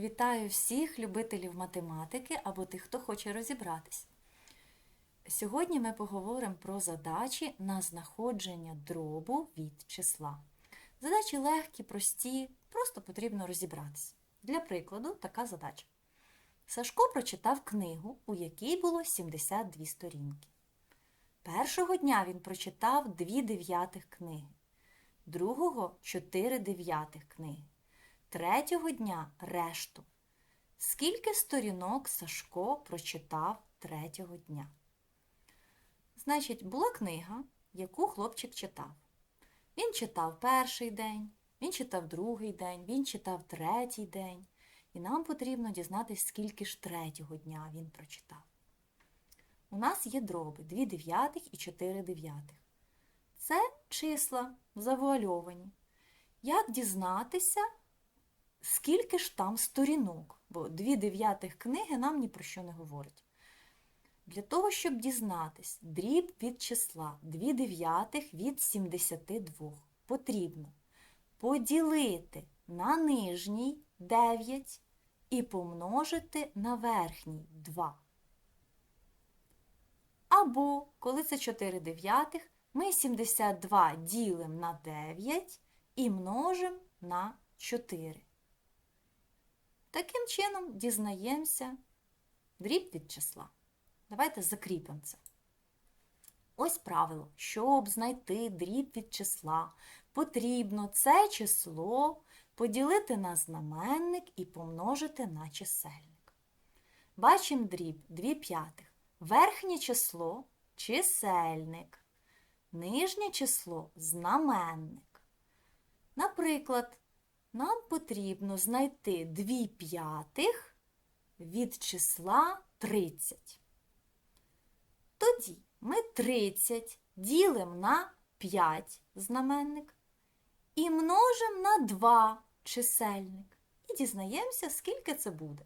Вітаю всіх любителів математики або тих, хто хоче розібратись. Сьогодні ми поговоримо про задачі на знаходження дробу від числа. Задачі легкі, прості, просто потрібно розібратися. Для прикладу, така задача. Сашко прочитав книгу, у якій було 72 сторінки. Першого дня він прочитав 2 дев'ятих книги, другого 4 дев'ятих книги, третього дня решту. Скільки сторінок Сашко прочитав третього дня? Значить, була книга, яку хлопчик читав. Він читав перший день, він читав другий день, він читав третій день. І нам потрібно дізнатися, скільки ж третього дня він прочитав. У нас є дроби 2 дев'ятих і 4 дев'ятих. Це числа завуальовані. Як дізнатися, скільки ж там сторінок? Бо 2 дев'ятих книги нам ні про що не говорить. Для того, щоб дізнатись дріб від числа 2 дев'ятих від 72, потрібно поділити на нижній 9 і помножити на верхній 2. Або, коли це 4 дев'ятих, ми 72 ділимо на 9 і множимо на 4. Таким чином дізнаємося дріб від числа. Давайте закріпимо це. Ось правило. Щоб знайти дріб від числа, потрібно це число поділити на знаменник і помножити на чисельник. Бачимо дріб 2 п'ятих. Верхнє число чисельник. Нижнє число знаменник. Наприклад, нам потрібно знайти 2 п'ятих від числа 30. Тоді ми 30 ділимо на 5 знаменник і множимо на 2 чисельник. І дізнаємося, скільки це буде.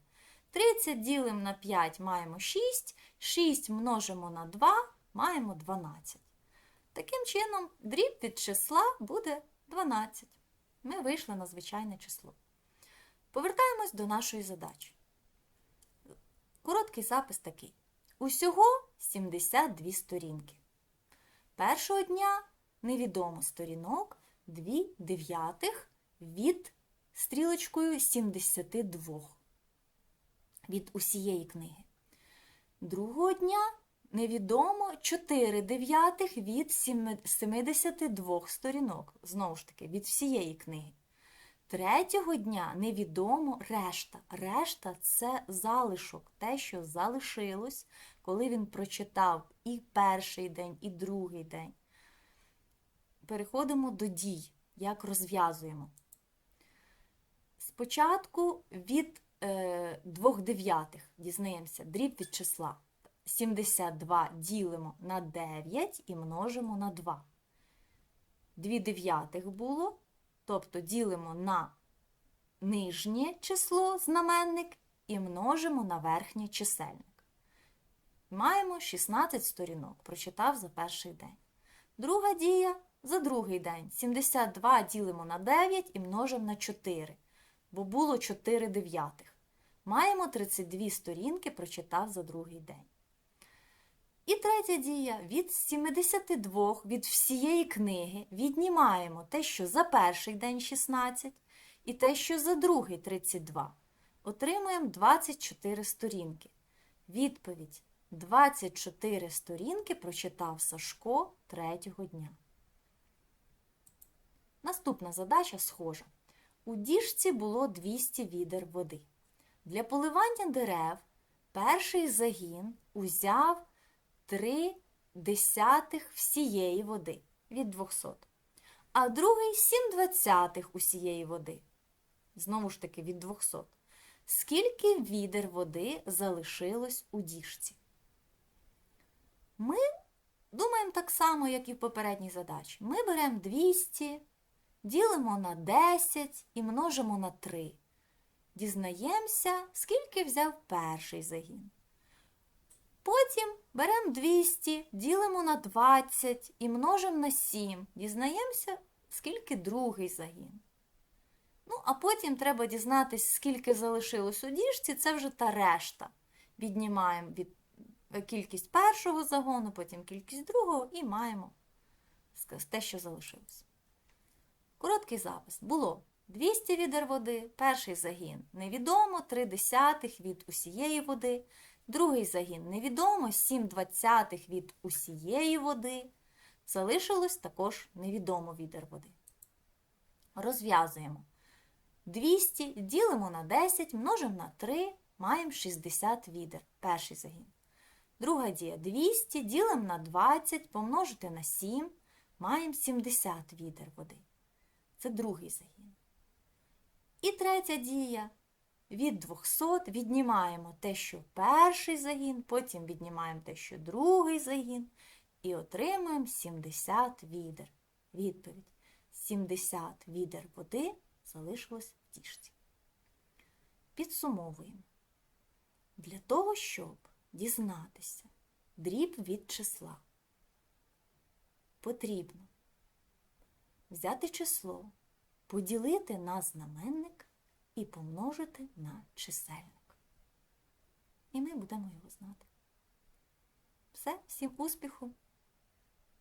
30 ділимо на 5 маємо 6, 6 множимо на 2 маємо 12. Таким чином, дріб від числа буде 12. Ми вийшли на звичайне число. Повертаємось до нашої задачі. Короткий запис такий. Усього 72 сторінки. Першого дня невідомо сторінок 2 дев'ятих від стрілочкою 72 від усієї книги. Другого дня невідомо 4 дев'ятих від 72 сторінок, знову ж таки, від всієї книги. Третього дня невідомо решта. Решта це залишок, те, що залишилось, коли він прочитав і перший день, і другий день. Переходимо до дій, як розв'язуємо. Спочатку від е, двох дев'ятих дізнаємося дріб від числа. 72 ділимо на 9 і множимо на 2. Дві дев'ятих було, тобто ділимо на нижнє число знаменник і множимо на верхній чисельник. Маємо 16 сторінок, прочитав за перший день. Друга дія за другий день. 72 ділимо на 9 і множимо на 4, бо було 4 дев'ятих. Маємо 32 сторінки, прочитав за другий день. І третя дія від 72 від всієї книги віднімаємо те, що за перший день 16, і те, що за другий 32. Отримуємо 24 сторінки. Відповідь 24 сторінки прочитав Сашко третього дня. Наступна задача схожа. У діжці було 200 відер води. Для поливання дерев перший загін узяв 3 десятих всієї води від 200, а другий 7 двадцятих усієї води. Знову ж таки, від 200. Скільки відер води залишилось у діжці? Ми думаємо так само, як і в попередній задачі. Ми беремо 200, ділимо на 10 і множимо на 3. Дізнаємося, скільки взяв перший загін. Беремо 200, ділимо на 20 і множимо на 7. Дізнаємося, скільки другий загін. Ну, а потім треба дізнатись, скільки залишилось у діжці, це вже та решта. Віднімаємо від е, кількість першого загону, потім кількість другого і маємо те, що залишилось. Короткий запис. Було 200 відер води, перший загін невідомо, 3 десятих від усієї води, другий загін невідомо, 7 двадцятих від усієї води. Залишилось також невідомо відер води. Розв'язуємо. 200 ділимо на 10, множимо на 3, маємо 60 відер. Перший загін. Друга дія 200 ділимо на 20, помножити на 7, маємо 70 відер води. Це другий загін. І третя дія. Від 200 віднімаємо те, що перший загін, потім віднімаємо те, що другий загін, і отримуємо 70 відер. Відповідь. 70 відер води залишилось в діжці. Підсумовуємо. Для того, щоб дізнатися дріб від числа, потрібно взяти число, поділити на знаменник і помножити на чисельник. І ми будемо його знати. Все, всім успіху!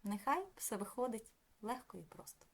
Нехай все виходить легко і просто.